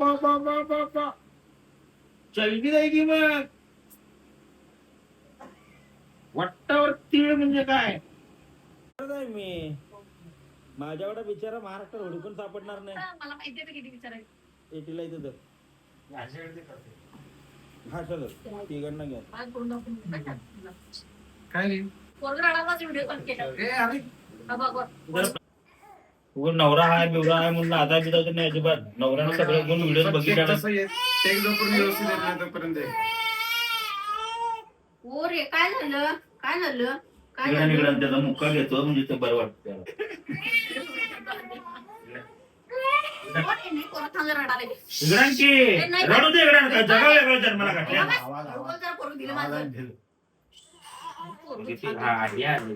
पा पा पा पा पा चलगी जाय की मग. वट्टावर तीळ म्हणजे काय? आहे मी. माझ्याकडे बिचारा महाराष्ट्र हुडकून सापडणार नाही. मला माहिती आहे किती विचारायचं एटीला इथं तर. हा चल तिकडनं घ्या. आज पूर्ण आपण काय नाही पोरगं रडायलाच व्हिडिओ कॉल. केला हा बघ बघ. उगा नवरा हाय बिवरा आहे म्हणून आता बिदा तर नाही अजिबात नवऱ्यानं सगळं गुण व्हिडिओ बघितला ओ रे काय झालं काय झालं काय इकडं झालं त्याचा मुक्का घेतो म्हणजे ते बरं वाटतं त्याला. कोण आहे? नाही, कोण थांबलं रडायला. इकडं की रडू दे इकडं का जगा वेगळं जन्माला जरा दिलं माझं. किती. हा, आधी आली.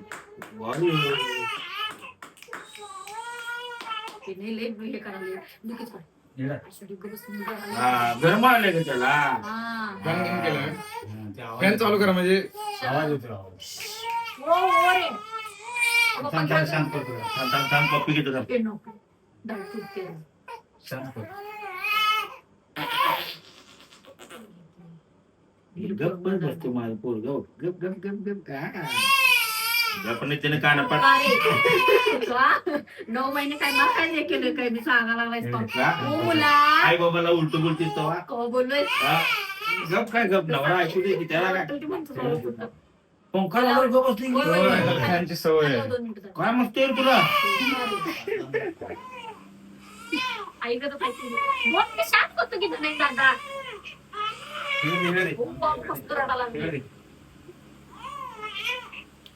बसते नाही लय का त्याला? फॅन चालू करा म्हणजे. आवाज येतो माझं पोरग. गप गप गप गप. का आपण त्याने कानापाट का रे? का? नऊ महिने काय काय नाही केलं काय मी सांगायला लागलायस का? का? ओ मुला आई बाबाला उलट बोलतीस तो बोललोय गप काय गप नवरा ऐकू दे की त्याला काय तुझी म्हणतो मला बोलतो. पंखाला गप बसली होय, होय, होय. की. फॅनची सवय आहे दोन मिनिटं काय मस्ती रे तुला ऐकत पाहिजे दोन मिनिटं शांत करतो की नाही दादा खूप पाऊस पडतो रडायला लागले.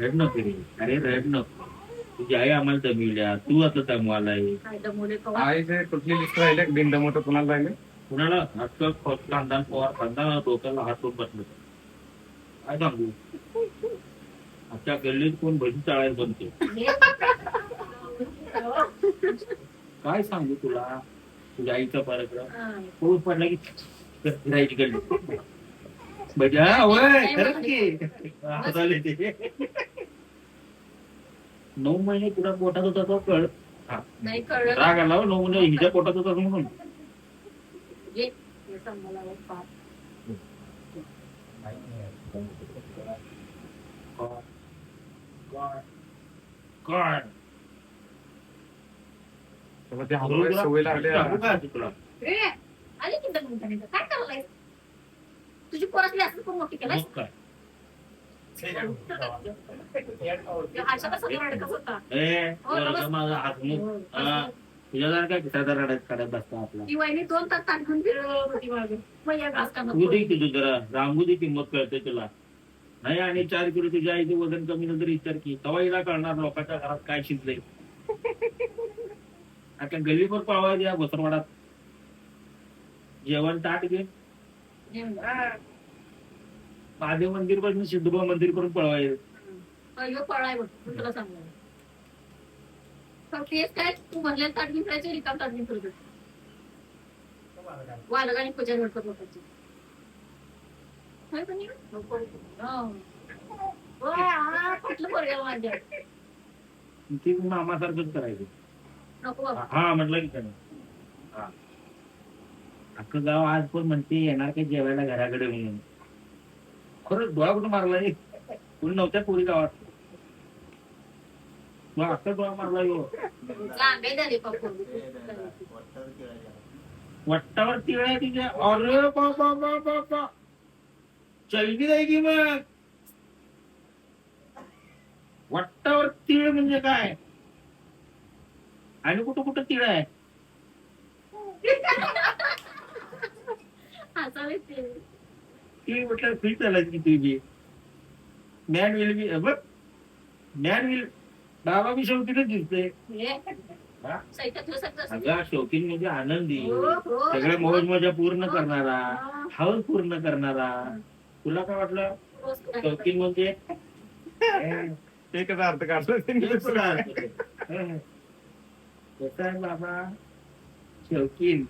रडणं फिरे अरे रडणं तुझी आई आम्हाला दमिवल्या. तू आता दमवालाय कुणाला कुणाला? पवार डोक्याला हात बसलं. काय सांगू? आजच्या गल्लीत कोण भजी चाळायला बनतो? काय सांगू तुला? तुझ्या आईचा पारक्रम पडला की फिरायची गल्ली. बजा होय खरंच की. आता आले ते. नऊ महिने तुला पोटात होता तो कळ हा. नाही कळलं. राग आला हो, नऊ महिने हिच्या पोटात होता म्हणून. ये. हे सांग मला बघ, पाच. काय? काय तेव्हा ते हलवायची सवय लागली सांगू काय आता तुला? ए, आली की दमून काय करायला तुझी पोरातली असं पण मोठी केलाय मग काय? आशा कसा रडकच होता. ए हो, जरा नमस्ते. माझा हात मुख हा. तुझ्या जरा काय खिसाचा रडत काढत बसता आपला? ती वहिनी दोन तास ताट घेऊन फिरत होती मागे मग या घास काढणार तू दे तुझं जरा? रांगू दे किंमत कळते तुला. नाही आणि चार किलो तुझ्या आईचे वजन कमी नंतर विचार की तवा हिला कळणार लोकांच्या घरात काय शिजलंय. आता गल्लीवर पळवा द्या घोसरवाडात जेवण ताट घे. महादेव मंदिरपासून सिद्धोबा मंदिर करून पळवायचं अयो पळाय बघ मी तुला तेच काय तू भरलेलं ताट घेऊन फिरायचं रिकाम ताट घेऊन फिरत वालग आणि पूजा घडतात लोकांची होय पण हे? हो. वा, आ, पटलं पोरग्याला माझ्या. ती मामासारखंच करायचं. नको बाबा. हा म्हटलं की त्यानं हा. अख्खं गाव आज पण म्हणते येणार काय जेवायला घराकडे म्हणून? खरंच डोळा कुठं मारला रे? कोणी नव्हत्या पोरी गावात. मग अख्खा डोळा मारला यो. लांबे झाले पप्पू. वट्टावर तिळ आहे तिच्या. अरे बाबा बाबा बाबा चलगी जाय की मग. वट्टावर तिळ म्हणजे काय? आणि कुठं कुठं तिळ आहे? ती म्हटलं फ्री चालायची तुझी मॅन विल बी बघ. मॅन विल बाबा मी शौकीनच दिसते अगं शौकीन म्हणजे आनंदी. सगळ्या मौज मजा पूर्ण करणारा. हाऊस पूर्ण करणारा. तुला काय वाटलं? शौकीन म्हणजे? एकच अर्थ काढला बाबा? शौकीन.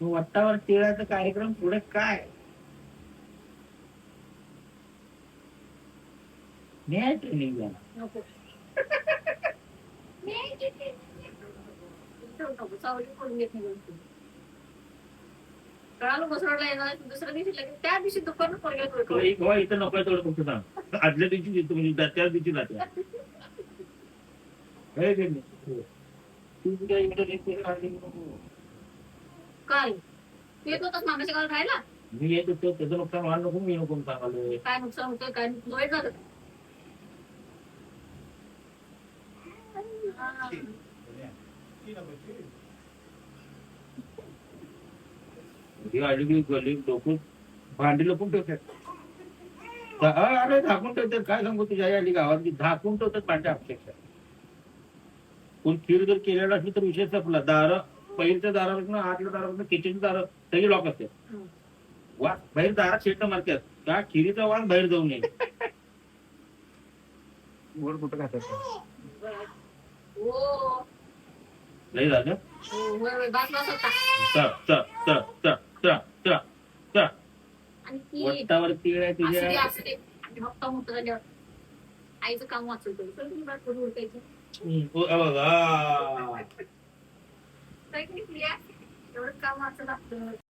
वट्टावर तिळाचा कार्यक्रम पुढे काय? न्याय ट्रेनिंग. कळालं येणार दुसऱ्या दिवशी लगेच. त्या दिवशी इथं नको तेवढं फक्त सांग. आदल्या दिवशी देतो म्हणजे त्या- दिवशी जाते काल तू येत होतास मागाशी काल राहायला? मी येत होतो. त्याचं नुकसान व्हायला नको मी नको काय नुकसान होतं काय वाईट झालं. हा. गली डोकं भांडी लपून ठेवतात. अरे झाकून ठेवतात. काय सांगू तुझ्या आली गावात झाकून ठेवतात भांड्या अक्षरशः कोण खीर जर केलेला असली तर विषय संपला. दार पहिल्या दारावरून आतल्या दारावरून किचनची दारं सगळी लॉक हम्म. वास बाहेर दारात शेट मारतात. त्या खिरीचा वास बाहेर जाऊ नये. वर कुठं खातात? हो. लय झालं? हो, चल चल चल चल चल चल चल आणि ती वट्टावर तीळ आहे असू दे तुझ्या आईचं काम वाचवतो चल तुम्ही बाहेर करून उरकायचं. हम्म, ओ,